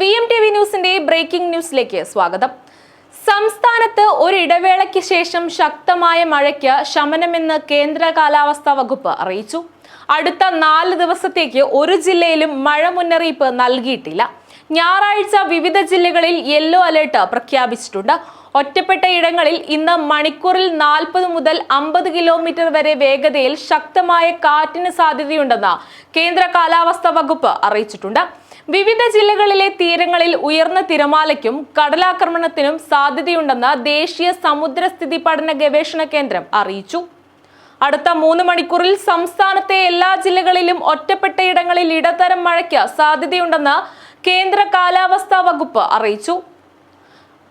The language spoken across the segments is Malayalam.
ബി എം ടി വി ന്യൂസിന്റെ ബ്രേക്കിംഗ് ന്യൂസിലേക്ക് സ്വാഗതം. സംസ്ഥാനത്ത് ഒരു ഇടവേളയ്ക്ക് ശേഷം ശക്തമായ മഴയ്ക്ക് ശമനമെന്ന് കേന്ദ്ര കാലാവസ്ഥാ വകുപ്പ് അറിയിച്ചു. അടുത്ത നാല് ദിവസത്തേക്ക് ഒരു ജില്ലയിലും മഴ മുന്നറിയിപ്പ് നൽകിയിട്ടില്ല. ഞായറാഴ്ച വിവിധ ജില്ലകളിൽ യെല്ലോ അലേർട്ട് പ്രഖ്യാപിച്ചിട്ടുണ്ട്. ഒറ്റപ്പെട്ട ഇടങ്ങളിൽ ഇന്ന് മണിക്കൂറിൽ നാൽപ്പത് മുതൽ അമ്പത് കിലോമീറ്റർ വരെ വേഗതയിൽ ശക്തമായ കാറ്റിന് സാധ്യതയുണ്ടെന്ന് കേന്ദ്ര കാലാവസ്ഥാ വകുപ്പ് അറിയിച്ചിട്ടുണ്ട്. വിവിധ ജില്ലകളിലെ തീരങ്ങളിൽ ഉയർന്ന തിരമാലയ്ക്കും കടലാക്രമണത്തിനും സാധ്യതയുണ്ടെന്ന് ദേശീയ സമുദ്രസ്ഥിതി പഠന ഗവേഷണ കേന്ദ്രം അറിയിച്ചു. അടുത്ത മൂന്ന് മണിക്കൂറിൽ സംസ്ഥാനത്തെ എല്ലാ ജില്ലകളിലും ഒറ്റപ്പെട്ട ഇടങ്ങളിൽ മഴയ്ക്ക് സാധ്യതയുണ്ടെന്ന് കേന്ദ്ര കാലാവസ്ഥാ വകുപ്പ് അറിയിച്ചു.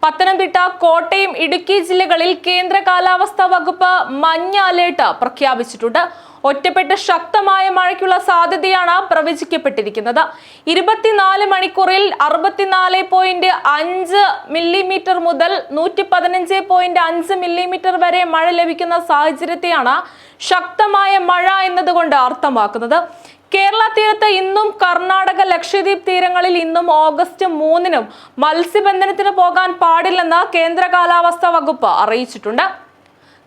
പത്തനംതിട്ട കോട്ടയം ഇടുക്കി ജില്ലകളിൽ കേന്ദ്ര കാലാവസ്ഥാ വകുപ്പ് മഞ്ഞ അലേർട്ട് പ്രഖ്യാപിച്ചിട്ടുണ്ട്. ഒറ്റപ്പെട്ട ശക്തമായ മഴയ്ക്കുള്ള സാധ്യതയാണ് പ്രവചിക്കപ്പെട്ടിരിക്കുന്നത്. ഇരുപത്തിനാല് മണിക്കൂറിൽ അറുപത്തിനാല് പോയിന്റ് അഞ്ച് മില്ലിമീറ്റർ മുതൽ നൂറ്റി പതിനഞ്ച് പോയിന്റ് അഞ്ച് മില്ലിമീറ്റർ വരെ മഴ ലഭിക്കുന്ന സാഹചര്യത്തെയാണ് ശക്തമായ മഴ എന്നതുകൊണ്ട് അർത്ഥമാക്കുന്നത്. കേരള തീരത്ത് ഇന്നും കർണാടക ലക്ഷദ്വീപ് തീരങ്ങളിൽ ഇന്നും ഓഗസ്റ്റ് മൂന്നിനും മത്സ്യബന്ധനത്തിന് പോകാൻ പാടില്ലെന്ന് കേന്ദ്ര കാലാവസ്ഥാ വകുപ്പ് അറിയിച്ചിട്ടുണ്ട്.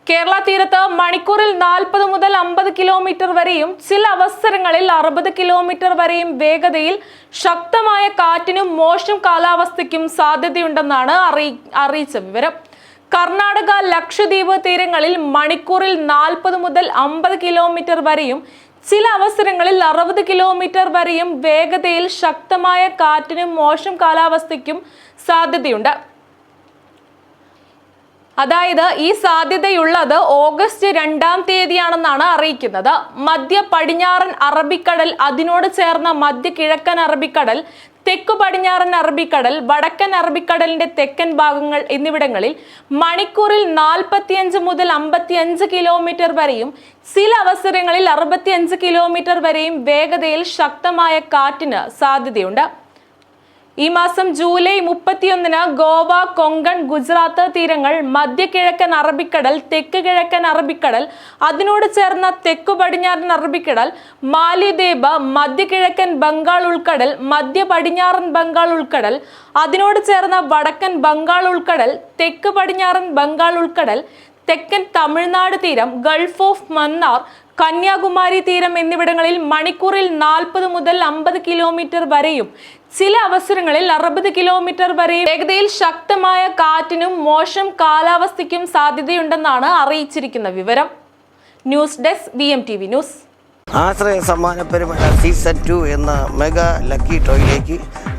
കേരള തീരത്ത് മണിക്കൂറിൽ നാൽപ്പത് മുതൽ അമ്പത് കിലോമീറ്റർ വരെയും ചില അവസരങ്ങളിൽ അറുപത് കിലോമീറ്റർ വരെയും വേഗതയിൽ ശക്തമായ കാറ്റിനും മോശം കാലാവസ്ഥയ്ക്കും സാധ്യതയുണ്ടെന്നാണ് അറിയി അറിയിച്ച വിവരം. കർണാടക ലക്ഷദ്വീപ് തീരങ്ങളിൽ മണിക്കൂറിൽ നാൽപ്പത് മുതൽ അമ്പത് കിലോമീറ്റർ വരെയും ചില അവസരങ്ങളിൽ അറുപത് കിലോമീറ്റർ വരെയും വേഗതയിൽ ശക്തമായ കാറ്റിനും മോശം കാലാവസ്ഥയ്ക്കും സാധ്യതയുണ്ട്. അതായത് ഈ സാധ്യതയുള്ളത് ഓഗസ്റ്റ് രണ്ടാം തീയതിയാണെന്നാണ് അറിയിക്കുന്നത്. മധ്യ പടിഞ്ഞാറൻ അറബിക്കടൽ അതിനോട് ചേർന്ന മധ്യ കിഴക്കൻ അറബിക്കടൽ തെക്കു പടിഞ്ഞാറൻ അറബിക്കടൽ വടക്കൻ അറബിക്കടലിന്റെ തെക്കൻ ഭാഗങ്ങൾ എന്നിവിടങ്ങളിൽ മണിക്കൂറിൽ നാൽപ്പത്തിയഞ്ച് മുതൽ അമ്പത്തിയഞ്ച് കിലോമീറ്റർ വരെയും ചില അവസരങ്ങളിൽ അറുപത്തിയഞ്ച് കിലോമീറ്റർ വരെയും വേഗതയിൽ ശക്തമായ കാറ്റിന് സാധ്യതയുണ്ട്. ഈ മാസം ജൂലൈ മുപ്പത്തിയൊന്നിന് ഗോവ കൊങ്കൺ ഗുജറാത്ത് തീരങ്ങൾ മധ്യ കിഴക്കൻ അറബിക്കടൽ തെക്ക് കിഴക്കൻ അറബിക്കടൽ അതിനോട് ചേർന്ന തെക്കു പടിഞ്ഞാറൻ അറബിക്കടൽ മാലിദ്വീപ് മധ്യ കിഴക്കൻ ബംഗാൾ ഉൾക്കടൽ മധ്യ പടിഞ്ഞാറൻ ബംഗാൾ ഉൾക്കടൽ അതിനോട് ചേർന്ന വടക്കൻ ബംഗാൾ ഉൾക്കടൽ തെക്ക് പടിഞ്ഞാറൻ ബംഗാൾ ഉൾക്കടൽ തെക്കൻ തമിഴ്നാട് തീരം ഗൾഫ് ഓഫ് മന്നാർ കന്യാകുമാരി തീരം എന്നിവിടങ്ങളിൽ മണിക്കൂറിൽ നാൽപ്പത് മുതൽ അമ്പത് കിലോമീറ്റർ വരെയും ചില അവസരങ്ങളിൽ അറുപത് കിലോമീറ്റർ വരെയും വേഗതയിൽ ശക്തമായ കാറ്റിനും മോശം കാലാവസ്ഥയ്ക്കും സാധ്യതയുണ്ടെന്നാണ് അറിയിച്ചിരിക്കുന്ന വിവരം. News desk V M T V news. ആശ്രയ സമ്മാന സീസൺ ടു എന്ന മെഗാ ലക്കി ടോയിലേക്ക്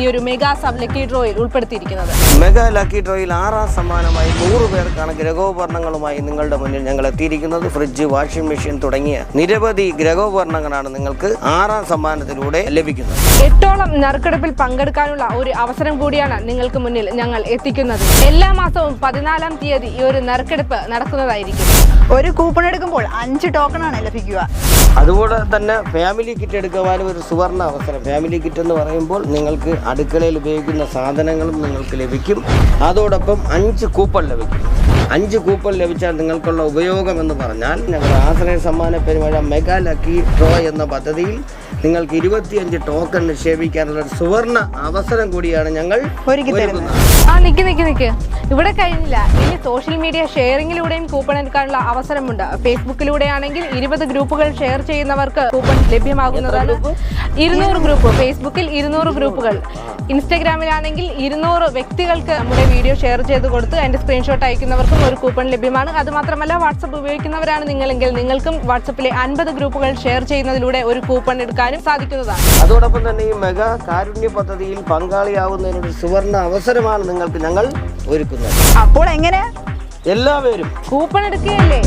ഈ ഒരു മെഗാ സബ് ലക്കി ഡ്രോയിൽ ഉൾപ്പെടുത്തിയിരിക്കുന്നത്. മെഗാ ലക്കി ഡ്രോയിൽ ആറാം സമ്മാനമായി നൂറ് പേർക്കാണ് ഗ്രഹോപകരണങ്ങളുമായി നിങ്ങളുടെ മുന്നിൽ ഞങ്ങൾ എത്തിയിരിക്കുന്നത്. ഫ്രിഡ്ജ് വാഷിംഗ് മെഷീൻ തുടങ്ങിയ നിരവധി ഗ്രഹോപകരണങ്ങളാണ് നിങ്ങൾക്ക് ആറാം സമ്മാനത്തിലൂടെ ലഭിക്കുന്നത്. എട്ടോളം നറുക്കെടുപ്പിൽ പങ്കെടുക്കാനുള്ള ഒരു അവസരം കൂടിയാണ് നിങ്ങൾക്ക് മുന്നിൽ ഞങ്ങൾ എത്തിക്കുന്നത്. എല്ലാ മാസവും പതിനാലാം തീയതി ഈ ഒരു നറുക്കെടുപ്പ് നടക്കുന്നതായിരിക്കും. ഒരു കൂപ്പൺ എടുക്കുമ്പോൾ അഞ്ച് ടോക്കൺ ആണ് ലഭിക്കുക. അതുപോലെ തന്നെ ഫാമിലി കിറ്റ് എടുക്കുവാനും ഒരു സുവർണ അവസരം. ഫാമിലി കിറ്റ് എന്ന് പറയുമ്പോൾ നിങ്ങൾക്ക് അടുക്കളയിൽ ഉപയോഗിക്കുന്ന സാധനങ്ങളും നിങ്ങൾക്ക് ലഭിക്കും. അതോടൊപ്പം അഞ്ച് കൂപ്പൺ ലഭിക്കും. അഞ്ച് കൂപ്പൺ ലഭിച്ചാൽ നിങ്ങൾക്കുള്ള ഉപയോഗം എന്ന് പറഞ്ഞാൽ ഞങ്ങളുടെ ആശ്രയ സമ്മാന പെരുമഴ മെഗാ ലക്കി ഡ്രോ എന്ന പദ്ധതിയിൽ നിങ്ങൾക്ക് ഇരുപത്തിയഞ്ച് ടോക്കൺ നിക്ഷേപിക്കാനുള്ള ഒരു സുവർണ അവസരം കൂടിയാണ് ഞങ്ങൾ ഒരുക്കി തരുന്നത്. ആ നിക്ക് നിക്ക് നിക്ക്. ഇവിടെ കഴിഞ്ഞില്ല. ഇനി സോഷ്യൽ മീഡിയ ഷെയറിംഗിലൂടെയും കൂപ്പൺ എടുക്കാനുള്ള അവസരമുണ്ട്. ഫേസ്ബുക്കിലൂടെ ആണെങ്കിൽ ഇരുപത് ഗ്രൂപ്പുകൾ ഷെയർ ചെയ്യുന്നവർക്ക് കൂപ്പൺ ലഭ്യമാകുന്നതാണ്. ഇരുന്നൂറ് ഗ്രൂപ്പ്. ഫേസ്ബുക്കിൽ ഇരുന്നൂറ് ഗ്രൂപ്പുകൾ. ഇൻസ്റ്റഗ്രാമിലാണെങ്കിൽ ഇരുന്നൂറ് വ്യക്തികൾക്ക് നമ്മുടെ വീഡിയോ ഷെയർ ചെയ്ത് കൊടുത്ത് അതിന്റെ സ്ക്രീൻഷോട്ട് അയക്കുന്നവർക്കും ഒരു കൂപ്പൺ ലഭ്യമാണ്. അതുമാത്രമല്ല വാട്സപ്പ് ഉപയോഗിക്കുന്നവരാണ് നിങ്ങളെങ്കിൽ നിങ്ങൾക്കും വാട്സപ്പിലെ അൻപത് ഗ്രൂപ്പുകൾ ഷെയർ ചെയ്യുന്നതിലൂടെ ഒരു കൂപ്പൺ എടുക്കാനും സാധിക്കുന്നതാണ്. അതോടൊപ്പം തന്നെ ഈ മെഗാ കാരുണ്യ പദ്ധതിയിൽ പങ്കാളിയാവുന്നതിനൊരു സുവർണ അവസരമാണ് നിങ്ങൾക്ക് ഞങ്ങൾ ഒരുക്കുന്നത്. അപ്പോൾ എങ്ങനെ? എല്ലാവരും കൂപ്പൺ എടുക്കുകയല്ലേ?